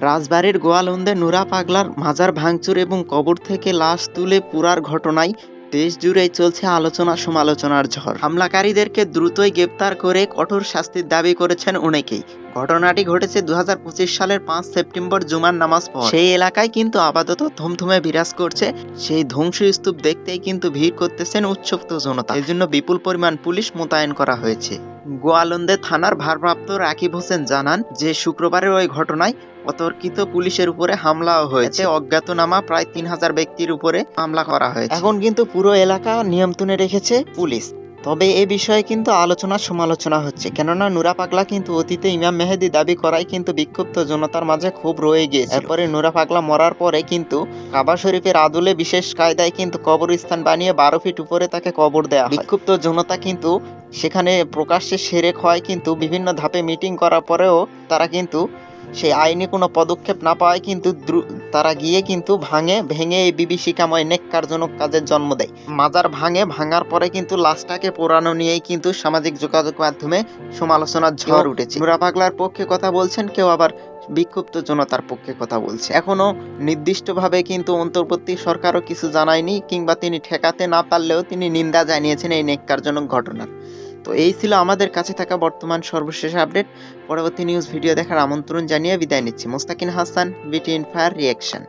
রাজবাড়ির গোয়ালন্দে নুরা পাগলার মাজার ভাঙচুর এবং কবর থেকে লাশ তুলে পুরার ঘটনায় দেশ জুড়েই চলছে আলোচনা সমালোচনার ঝড়। হামলাকারীদেরকে দ্রুতই গ্রেপ্তার করে কঠোর শাস্তির দাবি করেছেন অনেকেই। ঘটনাটি ঘটেছে দুই হাজার পঁচিশ সালের পাঁচ সেপ্টেম্বর জুমার নামাজ পর। সেই এলাকায় কিন্তু আপাতত থমথমে বিরাজ করছে সেই ধ্বংস ধ্বংসস্তূপ দেখতেই কিন্তু ভিড় করতেছেন উৎসুক্ত জনতা। এর জন্য বিপুল পরিমাণ পুলিশ মোতায়েন করা হয়েছে। গোয়ালন্দে থানার ভারপ্রাপ্ত রাকিব হোসেন জানান যে শুক্রবারের ওই ঘটনায় অতর্কিত পুলিশের উপরে হামলাও হয়েছে। অজ্ঞাতনামা প্রায় তিন হাজার ব্যক্তির উপরে হামলা করা হয়েছে। এখন কিন্তু পুরো এলাকা নিয়ন্ত্রণে রেখেছে পুলিশ। তবে এ বিষয়ে কিন্তু আলোচনা সমালোচনা হচ্ছে। কেননা নুরা পাগলা কিন্তু অতীতে ইমাম মেহেদি দাবি করায় কিন্তু বিক্ষুব্ধ জনতার মাঝে খুব রয়ে গিয়েছে এরপরে নুরা পাগলা মরার পরে কিন্তু কাবা শরীফের আদলে বিশেষ কায়দায় কিন্তু কবরস্থান বানিয়ে বারো ফিট উপরে তাকে কবর দেয়া বিক্ষুব্ধ জনতা কিন্তু সেখানে প্রকাশ্যে সেরেক হয়, কিন্তু বিভিন্ন ধাপে মিটিং করার পরেও তারা কিন্তু সেই আইনি কোনো পদক্ষেপ না পাওয়ায় কিন্তু তারা গিয়ে কিন্তু ভাঙে ভেঙে এই বিভীষিকাময় নেককারজনক কাজের জন্ম দেয়। মাজার ভাঙে ভাঙার পরে কিন্তু লাশটাকে পোড়ানো নিয়েই কিন্তু সামাজিক যোগাযোগ মাধ্যমে সমালোচনার ঝড় উঠেছে। নুরা পাগলার পক্ষে কথা বলছেন কেউ আবার বিক্ষুব্ধ জনতার পক্ষে কথা বলছে। এখনও নির্দিষ্টভাবে কিন্তু অন্তর্বর্তী সরকারও কিছু জানায়নি কিংবা তিনি ঠেকাতে না পারলেও তিনি নিন্দা জানিয়েছেন এই নেককারজনক ঘটনার। তো এই ছিল আমাদের কাছে থাকা বর্তমান সর্বশেষ আপডেট। পরবর্তী নিউজ ভিডিও দেখার আমন্ত্রণ জানিয়ে বিদায় নিচ্ছি। মোস্তাকিন হাসান বিটি ইনফায়ার রিয়াকশন